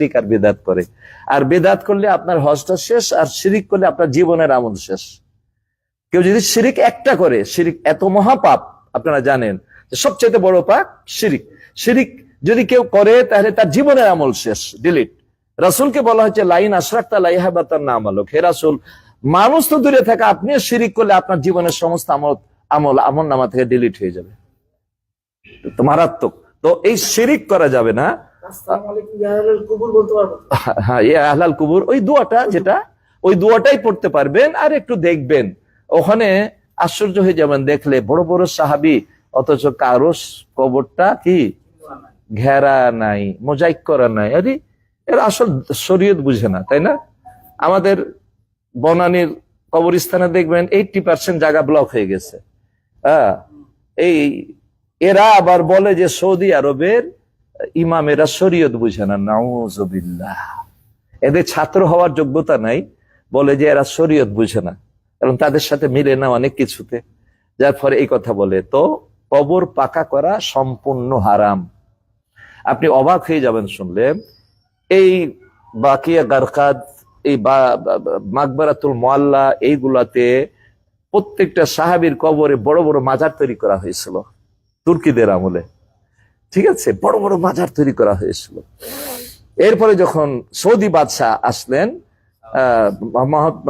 শিরিক আর বেদাত করে। আর বেদাত করলে আপনার হজটা শেষ, আর শিরিক করলে আপনার জীবনের আমল শেষ। কেউ যদি শিরিক একটা করে, শিরিক এত মহাপাপ, আপনারা জানেন সবচেয়ে বড় পাপ শিরিক। শিরিক যদি কেউ করে, তাহলে তার জীবনের আমল শেষ ডিলিট রাসুলকে বলা হচ্ছে লাইন আশরাক্তা লাইহাবা তার নাম আলোক হে রাসুল, মানুষ তো দূরে থাকা, আপনিও শিরিক করলে আপনার জীবনের সমস্ত আমল আমল আমল নামা থেকে ডিলিট হয়ে যাবে। মারাত্মক। তো এই শিরিক করা যাবে না হ্যাঁ আহলাল কুবুর, ওই দোয়াটা যেটা, ওই দোয়াটাই পড়তে পারবেন আর একটু দেখবেন। ওখানে আশ্চর্য হয়ে যাবেন, দেখলে বড় বড় সাহাবি, অথচ কারও কবরটা কি? ঘেরা নাই, মোজাইক করা নাই। আরে, এর আসল শরীয়ত বুঝে না, তাই না? আমাদের বনানীর কবরস্থানে দেখবেন এইটটি পার্সেন্ট জায়গা ব্লক হয়ে গেছে। হ্যাঁ এই, এরা আবার বলে যে সৌদি আরবের ইমামেরা শরীয়ত বুঝে না নাউজবিল্লাহ এদের ছাত্র হওয়ার যোগ্যতা নাই, বলে যে এরা শরীয়ত বুঝে না। কারণ তাদের সাথে মিলে না অনেক কিছুতে। যার ফলে এই কথা বলে, তো কবর পাকা করা সম্পূর্ণ হারাম। আপনি অবাক হয়ে যাবেন শুনলে এই বাকিয়া গারকাদ, এই মাকবারাতুল মোয়াল্লা, এইগুলাতে প্রত্যেকটা সাহাবীর কবরে বড় বড় মাজার তৈরি করা হয়েছিল, তুর্কিদের আমলে। ঠিক আছে? বড় বড় মাজার তৈরি করা হয়েছিল। এরপরে যখন সৌদি বাদশাহ আসলেন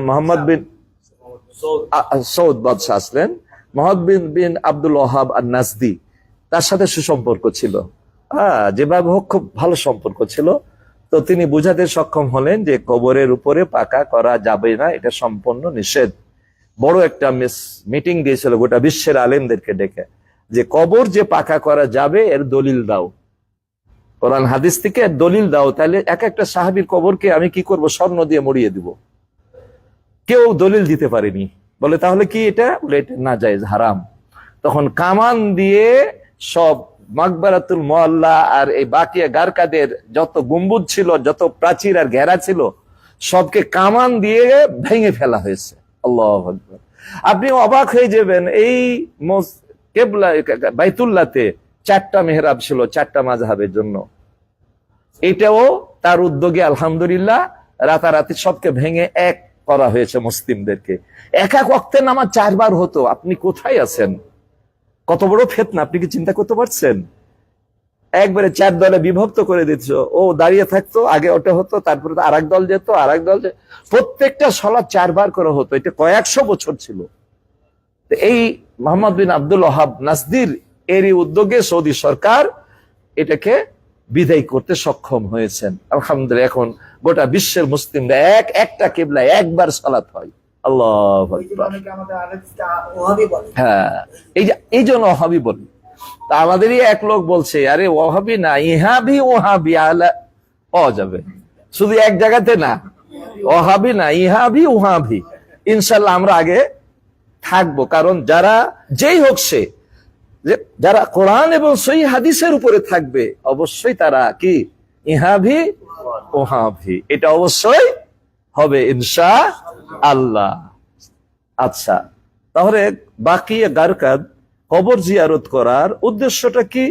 মোহাম্মদ- বিন সৌদ বাদশাহ আসলেন। মোহাম্মদ বিন আব্দুল ওহাব আর নাজদি তার সাথে সুসম্পর্ক ছিল। হ্যাঁ যেভাবে হোক খুব ভালো সম্পর্ক ছিল। তো তিনি বুঝাতে সক্ষম হলেন যে কবরের উপরে পাকা করা যাবে না, এটা সম্পূর্ণ নিষেধ। বড় একটা মিটিং দিয়েছিল গোটা বিশ্বের আলেমদেরকে ডেকে। যে কবর যে পাকা করা যাবে, এর দলিল দাও। কোরআন হাদিস থেকে দলিল দাও, তাহলে এক একটা সাহাবীর কবরকে আমি কি করব? স্বর্ণ দিয়ে মরিয়ে দিব। কেউ দলিল দিতে পারেনি। বলে তাহলে কি এটা? বলে এটা না যায় হারাম। তখন কামান দিয়ে সব মাকবারাতুল মোয়াল্লা আর এই বাকিয়া গারকাদের যত গম্বুজ ছিল, যত প্রাচীর আর ঘেরা ছিল, সবকে কামান দিয়ে ভেঙে ফেলা হয়েছে। আল্লাহ আপনি অবাক হয়ে যাবেন, এই কেবলা বাইতুল্লাতে চারটা মেহরাব ছিল, চারটা মাঝহাবের জন্য। এটাও তার উদ্যোগে আলহামদুলিল্লাহ রাতারাতি সবকে ভেঙে এক করা হয়েছে মুসলিমদেরকে। এক এক অক্তের নামাজ চারবার হতো। আপনি কোথায় আছেন? কত বড় ফেতনা, আপনি কি চিন্তা করতে পারছেন? একবারে চার দলে বিভক্ত করে দিচ্ছ ও দাঁড়িয়ে থাকতো, আগে ওটা হতো, তারপরে আর এক দল যেত আর দল। প্রত্যেকটা সলা চারবার করে হতো। এটা কয়েকশো বছর ছিল। এই মোহাম্মদ বিন আব্দুল ওহাব নাসদির এরই উদ্যোগে সৌদি সরকার এটাকে বিদায় করতে সক্ষম হয়েছেন। আলহামদুলিল্লাহ এখন গোটা বিশ্বের মুসলিমরা এক একটা কেবলা একবার সালাত হয়। আল্লাহ হ্যাঁ এই যে এই জন্য ওহাবি বলি। তা আমাদেরই এক লোক বলছে আরে ওহাবি না ইহাবি ওহাবি আলা পাওয়া যাবে। শুধু এক জায়গাতে না। ওহাবি না ইহাবি ওহাবি ইনশাল্লাহ আমরা আগে থাকব। কারণ যারা যেই হোক সে যারা কোরআন এবং সই হাদিসের উপরে থাকবে, অবশ্যই তারা কি? ইহাভি ওহাভি এটা অবশ্যই হবে ইনশা আল্লাহ আচ্ছা তাহলে বাকি গারকাদ, কবর জিয়ারত করার উদ্দেশ্যটা কি?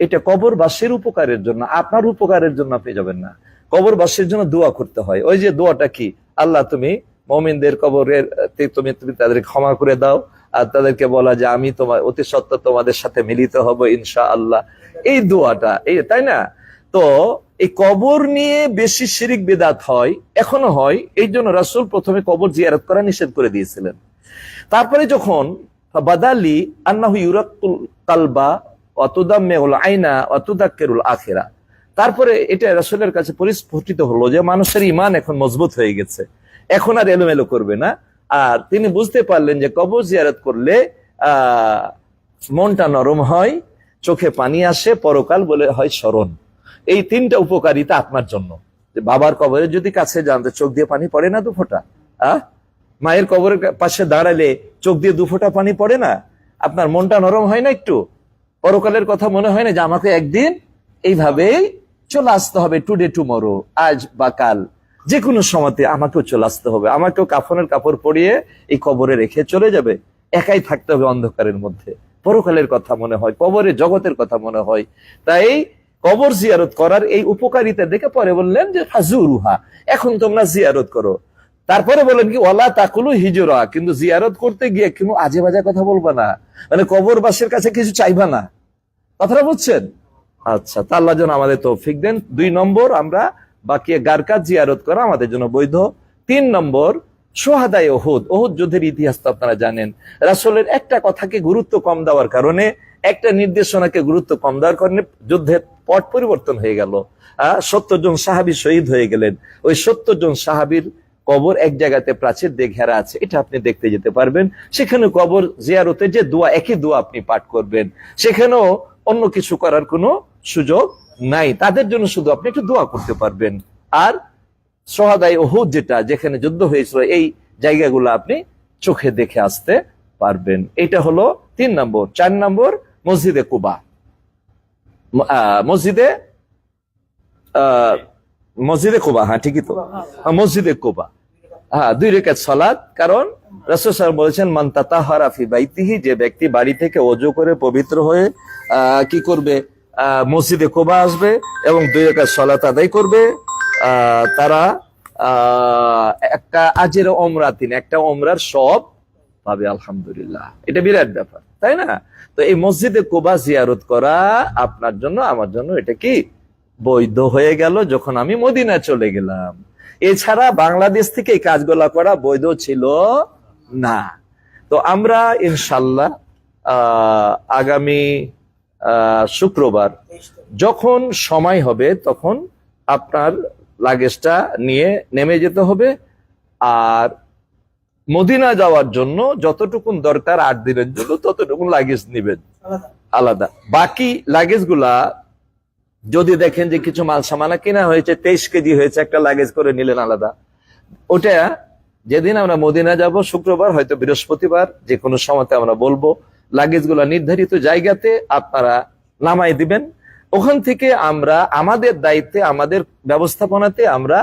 এটা কবরবাসীর উপকারের জন্য, আপনার উপকারের জন্য আপনি যাবেন না। কবরবাসীর জন্য দোয়া করতে হয়। ওই যে দোয়াটা কি? আল্লাহ তুমি মমিনদের কবরের তুমি তুমি তাদেরকে ক্ষমা করে দাও আর তাদেরকে বলা যে আমি তোমার অতি সত্য তোমাদের সাথে মিলিত হব ইনশা আল্লাহ এই দোয়াটা, এই, তাই না? তো এই কবর নিয়ে বেশি শিরিক বেদাত হয়, এখনও হয়, এই জন্য রাসুল প্রথমে কবর জিয়ারত করা নিষেধ করে দিয়েছিলেন। তারপরে যখন বাদালি আন্নাহু ইউরাকুল কালবা অতুদাম্মেউল আইনা অতুদাক্কেরুল আখেরা। তারপরে এটা রাসুলের কাছে পরিস্ফুটিত হলো যে মানুষের ইমান এখন মজবুত হয়ে গেছে। এখন আর এলোমেলো করবে না। আর তিনি বুঝতে পারলেন যে কবর জিয়ারত করলে মনটা নরম হয়, চোখে পানি আসে, পরকাল বলে হয় স্মরণ। এই তিনটা উপকারিতা আপনার জন্য। বাবার কবরে যদি কাছে জানতে চোখ দিয়ে পানি পড়ে না দু ফোঁটা? আহ? মায়ের কবরের পাশে দাঁড়ালে চোখ দিয়ে দু ফোঁটা পানি পড়ে না? আপনার মনটা নরম হয় না একটু? পরকালের কথা মনে হয় না যে আমাকে একদিন এইভাবেই চলে আসতে হবে, টুডে টুমরো, আজ বা কাল। যে কোনো সময়তে আমাকেও চলে আসতে হবে। আমাকেও কাফনের কাপড় পরিয়ে এই কবরে রেখে চলে যাবে। একাই থাকতে হবে অন্ধকারের মধ্যে। পরকালের কথা মনে হয়, কবরে জগতের কথা মনে হয়। তাই কবর জিয়ারত করার এই উপকারিতা দেখে পরে বললেন যে হাজুরুহা এখন তোমরা জিয়ারত করো। তারপরে বলেন কি ওলা তাকুলু হিজুরা, কিন্তু জিয়ারত করতে গিয়ে কিন্তু আজে বাজে কথা বলবা না। মানে কবরবাসীর কাছে কিছু চাইবা না। কথাটা বুঝছেন? আচ্ছা তা আল্লাহ যেন আমাদের তৌফিক দেন। দুই নম্বর, আমরা বাকি গারকাত জিয়ারত করা আমাদের জন্য বৈধ। তিন নম্বর, সোহাদাই ওহুদ। ওহুদ যুদ্ধের ইতিহাস তো আপনারা জানেন। রাসূলের একটা কথাকে গুরুত্ব কম দেওয়ার কারণে, একটা নির্দেশনাকে গুরুত্ব কম দেওয়ার কারণে যুদ্ধের পট পরিবর্তন হয়ে গেল। সত্তর জন সাহাবি শহীদ হয়ে গেলেন। ওই সত্তর জন সাহাবির কবর এক জায়গাতে প্রাচীর দিয়ে ঘেরা আছে। এটা আপনি দেখতে যেতে পারবেন। সেখানে কবর জিয়ারতে যে দোয়া, একই দোয়া আপনি পাঠ করবেন। সেখানেও অন্য কিছু করার কোনো সুযোগ নাই তাদের জন্য শুধু আপনি একটু দোয়া করতে পারবেন। আর সোহাদাই ওহুদ যেটা যেখানে যুদ্ধ হয়েছিল এই জায়গাগুলো আপনি চোখে দেখে আসতে পারবেন। এটা হলো তিন নম্বর। চার নম্বর মসজিদে কুবা। মসজিদে মসজিদে কুবা হ্যাঁ ঠিকই তো। হ্যাঁ, মসজিদে কুবা। হ্যাঁ দুই রেখাত সালাত কারণ সাল্লাল্লাহু আলাইহি বলেছেন মান তাতাহারা বাইতিহি যে ব্যক্তি বাড়ি থেকে অজু করে পবিত্র হয়ে কি করবে? মসজিদে কোবা আসবে এবং দুই রেখাত সলাত আদায় করবে। তারা একটা আজের ওমরা তিন একটা ওমরার সব পাবে, আলহামদুলিল্লাহ। এটা বিরাট ব্যাপার, তাই না? তো এই মসজিদে কোবা জিয়ারত করা আপনার জন্য, আমার জন্য এটা কি? বৈধ হয়ে গেল যখন আমি মদিনা চলে গেলাম। এছাড়া বাংলাদেশ থেকে এই কাজগুলা করা বৈধ ছিল না। তো আমরা ইনশাল্লাহ আগামী শুক্রবার। যখন সময় হবে, তখন আপনার লাগেজটা নিয়ে নেমে যেতে হবে। আর মদিনা যাওয়ার জন্য যতটুকুন দরকার আট দিনের জন্য, ততটুকুন লাগেজ নিবেন। আলাদা। বাকি লাগেজগুলা, যদি দেখেন যে কিছু মাল সামানা কিনা হয়েছে, তেইশ কেজি হয়েছে, একটা লাগেজ করে নিলেন আলাদা। ওটা যেদিন আমরা মদিনা যাব, শুক্রবার, হয়তো বৃহস্পতিবার যে কোনো সময়তে আমরা বলব। লাগেজগুলা নির্ধারিত জায়গাতে আপনারা নামাই দিবেন। ওখান থেকে আমরা আমাদের দায়িত্বে, আমাদের ব্যবস্থাপনাতে আমরা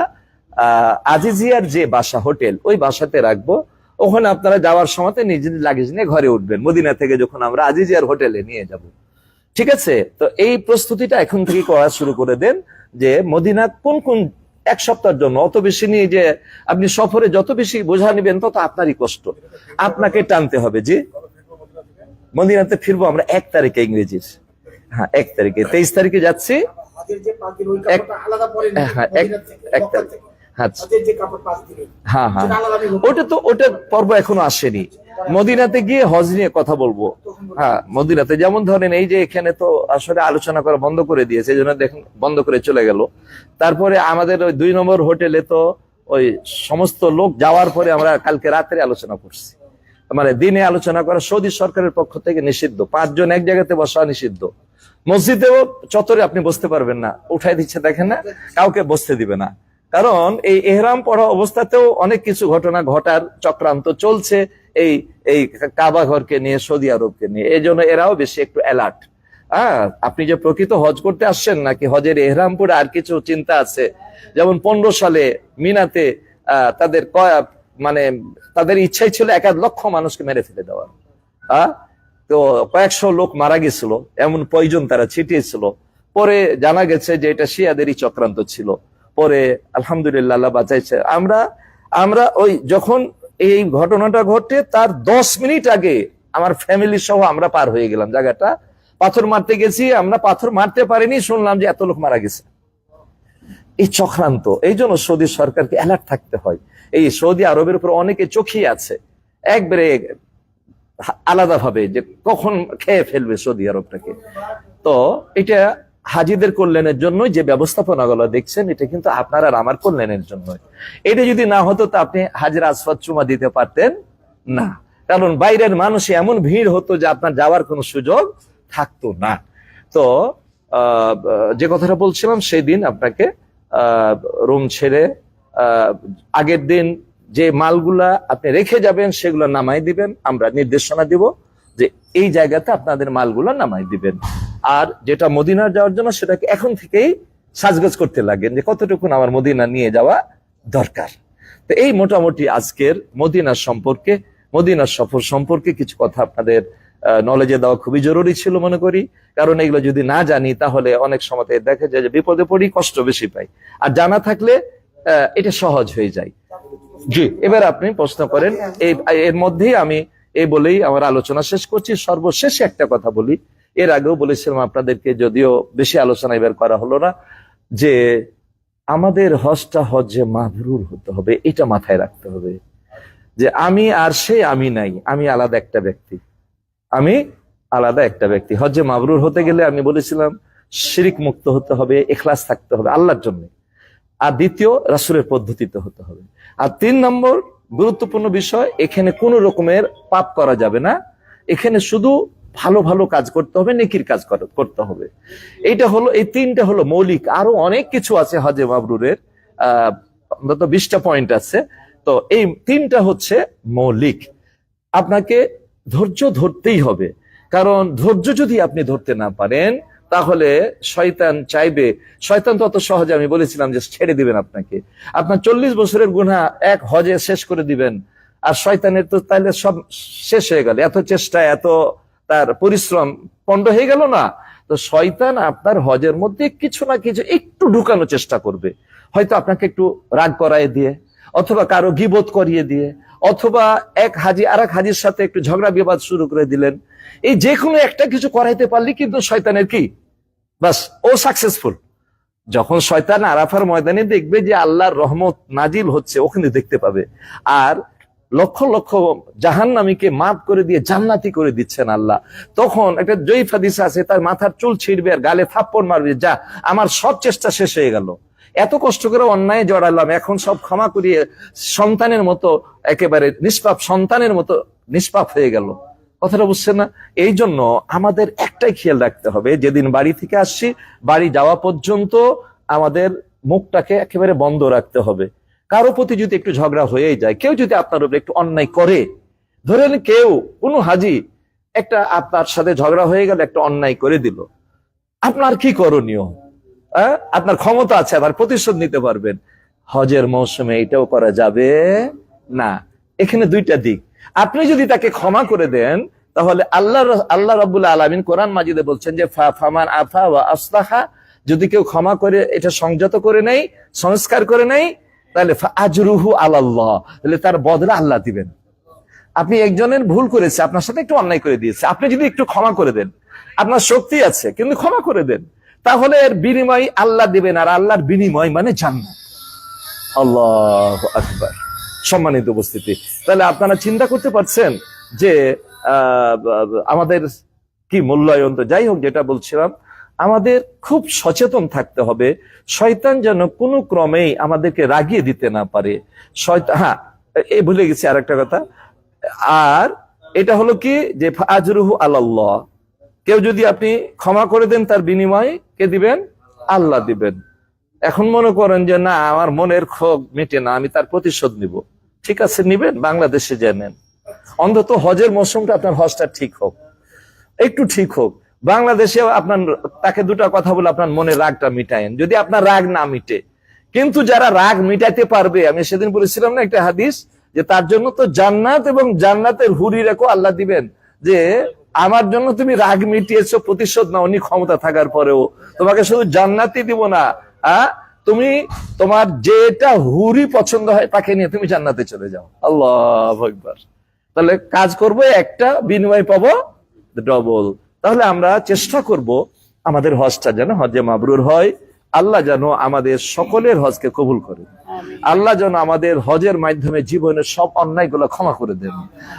আজিজিয়ার যে বাসা, হোটেল, ওই বাসাতে রাখব। ওখানে আপনারা যাওয়ার সময় নিজেদের লাগেজ নিয়ে ঘরে উঠবেন। মদিনা থেকে যখন আমরা আজিজিয়ার হোটেলে নিয়ে যাব। ঠিক আছে? তো এই প্রস্তুতিটা এখন থেকে করা শুরু করে দেন যে মদিনা কোন কোন এক সপ্তাহের জন্য, অত বেশি নিয়ে যে আপনি সফরে যত বেশি বোঝা নেবেন, তত আপনারই কষ্ট। আপনাকে টানতে হবে, জি? মদিনাতে ফিরবো আমরা এক তারিখে ইংরেজির। হ্যাঁ এক তারিখে। তেইশ তারিখে যাচ্ছি। হ্যাঁ, হ্যাঁ হ্যাঁ। আলাদা আমি ওটা তো ওটা পর্ব এখনও আসেনি। মদিনাতে গিয়ে হজ নিয়ে কথা বলব। হ্যাঁ মদিনাতে যেমন ধরেন এই যে এখানে তো আসলে আলোচনা করা বন্ধ করে দিয়েছে এই জন্য দেখেন বন্ধ করে চলে গেল। তারপরে আমাদের ওই দুই নম্বর হোটেলে তো ওই সমস্ত লোক যাওয়ার পরে আমরা কালকে রাত্রে আলোচনা করছি। মানে দিনে আলোচনা করা সৌদি সরকারের পক্ষ থেকে নিষিদ্ধ। পাঁচজন এক জায়গাতে বসা নিষিদ্ধ। মসজিদেও চত্বরে আপনি বসতে পারবেন না। উঠাই দিচ্ছে দেখেন না কাউকে বসতে দিবে না। কারণ এই এহরাম পড়া অবস্থাতেও অনেক কিছু ঘটনা ঘটার চক্রান্ত চলছে এই এই কাবা ঘরকে নিয়ে সৌদি আরবকে নিয়ে। এই জন্য এরাও বেশি একটু অ্যালার্ট হ্যাঁ আপনি যে প্রকৃত হজ করতে আসছেন নাকি হজের এহরাম পরে আর কিছু চিন্তা আছে? যেমন পনেরো সালে মিনাতে আহ, তাদের কয়া মানে তাদের ইচ্ছাই ছিল এক লক্ষ মানুষকে মেরে ফেলে দেওয়ার। আহ তো কয়েকশো লোক মারা গেছিল, এমন প্রয়োজন তারা ছিটিয়েছিল। পরে জানা গেছে যে এটা শিয়াদেরই চক্রান্ত ছিল। পরে আলহামদুলিল্লাহ বাঁচাইছে। আমরা আমরা ওই যখন এই ঘটনাটা ঘটে, তার দশ মিনিট আগে আমার ফ্যামিলি সহ আমরা পার হয়ে গেলাম জায়গাটা। পাথর মারতে গেছি, আমরা পাথর মারতে পারিনি, শুনলাম যে এত লোক মারা গেছে। এই চক্রান্ত, এই জন্য সৌদি সরকারকে অ্যালার্ট থাকতে হয়। এই সৌদি আরবের উপর অনেকে চোখই আছে। একবারে আলাদাভাবে যে কখন খেয়ে ফেলবে সৌদি আরবটাকে। তো এটা হাজিদের কল্যাণের জন্য যে ব্যবস্থাপনা গুলো দেখছেন, এটা কিন্তু আপনার আর আমার কল্যাণের জন্য এটা যদি না হতো তো আপনি হাজির আসফাত চুমা দিতে পারতেন না। কারণ বাইরের মানুষ এমন ভিড় হতো যে আপনার যাওয়ার কোনো সুযোগ থাকতো না। তো যে কথাটা বলছিলাম সেই দিন আপনাকে রুম ছেড়ে আগের দিন যে মালগুলা আপনি রেখে যাবেন, সেগুলো নামাই দিবেন। আমরা নির্দেশনা দিব যে এই জায়গাতে আপনাদের মালগুলো নামাই দিবেন। আর যেটা মদিনার যাওয়ার জন্য সেটাকে এখন থেকেই সাজগোজ করতে লাগেন যে কতটুকুন আমার মদিনা নিয়ে যাওয়া দরকার। তো এই মোটামুটি আজকের মদিনার সম্পর্কে মদিনার সফর সম্পর্কে কিছু কথা আপনাদের নলেজে দেওয়া খুবই জরুরি ছিল মনে করি। কারণ এগুলো যদি না জানি, তাহলে অনেক সময় দেখা যায় যে বিপদে পড়ি, কষ্ট বেশি পাই। আর জানা থাকলে এটা সহজ হয়ে যায়। জি। এবার আপনি প্রশ্ন করেন এই এর মধ্যেই আমি এই বলেই আমার আলোচনা শেষ করছি। সর্বশেষ একটা কথা বলি। এর আগেও বলেছিলাম আপনাদেরকে যদিও বেশি আলোচনা এবার করা হলো না যে আমাদের হজটা হজে মাবরুর হতে হবে এটা মাথায় রাখতে হবে। যে আমি আর সে আমি নাই আমি আলাদা একটা ব্যক্তি। আমি আলাদা একটা ব্যক্তি। হজে মাবরুর হতে গেলে আমি বলেছিলাম শিরিক মুক্ত হতে হবে এখলাস থাকতে হবে আল্লাহর জন্য। আর দ্বিতীয়, রাসুলের পদ্ধতিতে হতে হবে। আর তিন নম্বর, গুরুত্বপূর্ণ বিষয়, এখানে কোন রকমের পাপ করা যাবে না। এখানে শুধু ভালো ভালো কাজ করতে হবে, নেকির কাজ কর- করতে হবে। এইটা হলো, এই তিনটা হলো মৌলিক। আরও অনেক কিছু আছে হজে মাবরুরের, আহ বিশটা পয়েন্ট আছে। তো এই তিনটা হচ্ছে মৌলিক। আপনাকে ধৈর্য ধরতেই হবে। কারণ ধৈর্য যদি আপনি ধরতে না পারেন তাহলে শয়তান চাইবে, শয়তান তো অত সহজে, আমি বলেছিলাম যে ছেড়ে দিবেন আপনাকে। আপনার চল্লিশ বছরের গুণা এক হজে শেষ করে দিবেন, আর শয়তানের তো তাহলে সব শেষ হয়ে গেল। এত চেষ্টা, এত তার পরিশ্রম, পণ্ড হয়ে গেল না। তো শয়তান আপনার হজের মধ্যে কিছু না কিছু একটু ঢুকানোর চেষ্টা করবে। হয়তো আপনাকে একটু রাগ করায় দিয়ে অথবা কারও গিবোধ করিয়ে দিয়ে, অথবা এক হাজি আর এক হাজির সাথে একটু ঝগড়া বিবাদ শুরু করে দিলেন। এই যে কোনো একটা কিছু করাইতে পারলে কিন্তু শয়তানের কি? বাস, ও সাকসেসফুল যখন শয়তান আরাফার ময়দানে দেখবে যে আল্লাহর রহমত নাজিল হচ্ছে ওখানে দেখতে পাবে। আর লক্ষ লক্ষ জাহান্নামীকে মাফ করে দিয়ে জান্নাতি করে দিচ্ছেন আল্লাহ। তখন একটা জয়ীফ হাদিস আছে, তার মাথার চুল ছিঁড়বে আর গালে থাপ্পড় মারবে, যা আমার সব চেষ্টা শেষ হয়ে গেল। এত কষ্ট করে অন্যায় জড়ালাম, এখন সব ক্ষমা করিয়ে সন্তানের মতো একেবারে নিষ্পাপ, সন্তানের মতো নিষ্পাপ হয়ে গেল। কথাটা বুঝছেন না? এই জন্য আমাদের একটাই খেয়াল রাখতে হবে, যেদিন বাড়ি থেকে আসছি, বাড়ি যাওয়া পর্যন্ত আমাদের মুখটাকে একেবারে বন্ধ রাখতে হবে। কারও প্রতি যদি একটু ঝগড়া হয়েই যায়, কেউ যদি আপনার উপরে একটু অন্যায় করে, ধরেন কেউ, কোনো হাজি একটা আপনার সাথে ঝগড়া হয়ে গেল, একটা অন্যায় করে দিল। আপনার কি করণীয়? আপনার ক্ষমতা আছে, আবার প্রতিশোধ নিতে পারবেন। হজের মৌসুমে এটাও করা যাবে? না। এখানে দুইটা দিক। আপনি যদি তাকে ক্ষমা করে দেন, তাহলে আল্লাহ আল্লাহ রবুল আলমিন কোরআন মাজিদে বলছেন যে ফামান আফা ওয়া আসলাহা, যদি কেউ ক্ষমা করে, এটা সংযত করে নেই, সংস্কার করে নেই, তাহলে আজরুহু আল্লাহ তাহলে তার বদলা আল্লাহ দিবেন। আপনি একজনের ভুল করেছে, আপনার সাথে একটু অন্যায় করে দিয়েছে। আপনি যদি একটু ক্ষমা করে দেন, আপনার শক্তি আছে, কিন্তু ক্ষমা করে দেন। তাহলে এর বিনিময় আল্লাহ দিবেন, আর আল্লাহর বিনিময় মানে জান্নাত। আল্লাহ আকবার। সম্মানিত উপস্থিতি। তাহলে আপনারা চিন্তা করতে পারছেন যে আমাদের কি মূল্যায়ন? তো যাই হোক, যেটা বলছিলাম, আমাদের খুব সচেতন থাকতে হবে। শয়তান যেন কোনো ক্রমেই আমাদেরকে রাগিয়ে দিতে না পারে। হ্যাঁ এ ভুলে গেছি আর একটা কথা। আর এটা হলো কি? যে আজরুহু আল্লাহ কেউ যদি আপনি ক্ষমা করে দেন, তার বিনিময় কে দিবেন? আল্লাহ দিবেন। এখন মনে করেন যে, না, আমার মনের ক্ষোভ মিটে না, আমি তার প্রতিশোধ নিব। ঠিক আছে, নিবেন, বাংলাদেশে জানেন অন্তত হজের মৌসুমটা আপনার হজটা ঠিক হোক। একটু ঠিক হোক। বাংলাদেশে আপনার, তাকে দুটো কথা বলে আপনার মনে রাগটা মিটায়েন। যদি আপনার রাগ না মিটে। কিন্তু যারা রাগ মিটাইতে পারবে, আমি সেদিন বলেছিলাম না একটা হাদিস, যে তার জন্য তো জান্নাত এবং জান্নাতের হুরি রেখো আল্লাহ দিবেন। যে আমার জন্য তুমি রাগ মিটিয়েছ, প্রতিশোধ না উনি ক্ষমতা থাকার পরেও। তোমাকে শুধু জান্নাতি দিব না তুমি তোমার যেটা হুরি পছন্দ হয় তাকে নিয়ে তুমি জান্নাতে চলে যাও। আল্লাহ একবার তাহলে কাজ করব, একটা বিনিময় পাবো ডবল তাহলে আমরা চেষ্টা করব আমাদের হজটা যেন হজে মাবরুর হয়। আল্লাহ যেন আমাদের সকলের হজকে কবুল করে। আল্লাহ যেন আমাদের হজের মাধ্যমে জীবনের সব অন্যায়গুলো ক্ষমা করে দেন।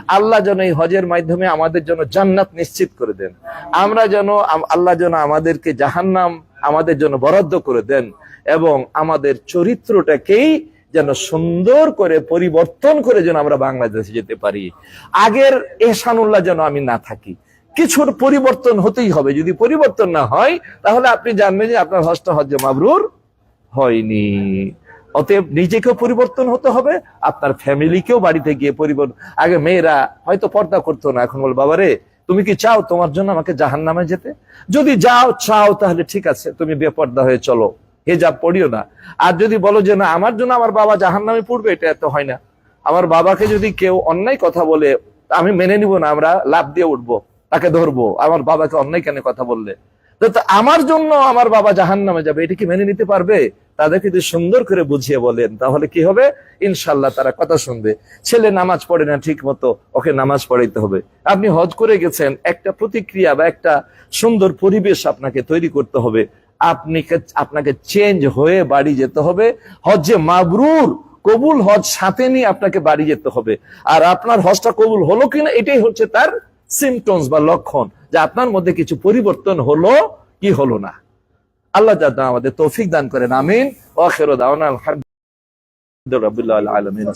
আল্লাহ যেন এই হজের মাধ্যমে আমাদের জন্য জান্নাত নিশ্চিত করে দেন। আমরা যেন আল্লাহ যেন আমাদেরকে জাহান্নাম আমাদের জন্য বরাদ্দ করে দেন এবং আমাদের চরিত্রটাকেই যেন সুন্দর করে পরিবর্তন করে যেন আমরা বাংলাদেশে যেতে পারি। আগের এহসানুল্লাহ যেন আমি না থাকি। কিছুর পরিবর্তন হতেই হবে। যদি পরিবর্তন না হয়, তাহলে আপনি জানবেন যে আপনার হজটা হজ্জ মাবরুর হয়নি। অতএব নিজেকেও পরিবর্তন হতে হবে, আপনার ফ্যামিলিকেও বাড়িতে গিয়ে পরিবর্তন। আগে মেয়েরা হয়তো পর্দা করতো না, এখন বল বাবারে, তুমি কি চাও তোমার জন্য আমাকে জাহান নামে যেতে? যদি যাও, চাও, তাহলে ঠিক আছে, তুমি বেপর্দা হয়ে চলো। হে হেজাব পড়িও না। আর যদি বলো যে, না, আমার জন্য আমার বাবা জাহান নামে পড়বে, এটা এত হয় না। আমার বাবাকে যদি কেউ অন্যায় কথা বলে, আমি মেনে নিব না, আমরা লাভ দিয়ে উঠবো। তাকে ধরবো, আমার বাবাকে অন্যায় কেন কথা বললে? আমার জন্য আমার বাবা জাহান নামে যাবে, এটা কি মেনে নিতে পারবে? তাদেরকে যদি সুন্দর করে বুঝিয়ে বলেন, তাহলে কি হবে? ইনশাল্লাহ তারা কথা শুনবে। ছেলে নামাজ পড়ে না ঠিক মতো, ওকে নামাজ পড়াইতে হবে। আপনি হজ করে গেছেন, একটা প্রতিক্রিয়া বা একটা সুন্দর পরিবেশ আপনাকে তৈরি করতে হবে। আপনি আপনাকে চেঞ্জ হয়ে বাড়ি যেতে হবে। হজে মাবরুর, কবুল হজ সাথে নিয়ে আপনাকে বাড়ি যেতে হবে। আর আপনার হজটা কবুল হলো কিনা, এটাই হচ্ছে তার সিমটমস বা লক্ষণ যে আপনার মধ্যে কিছু পরিবর্তন হলো কি হলো না। আল্লাহ যাতে আমাদের তৌফিক দান করেন, আমিন। ওয়াখির দাওনা আলহামদুলিল্লাহ আলমিন।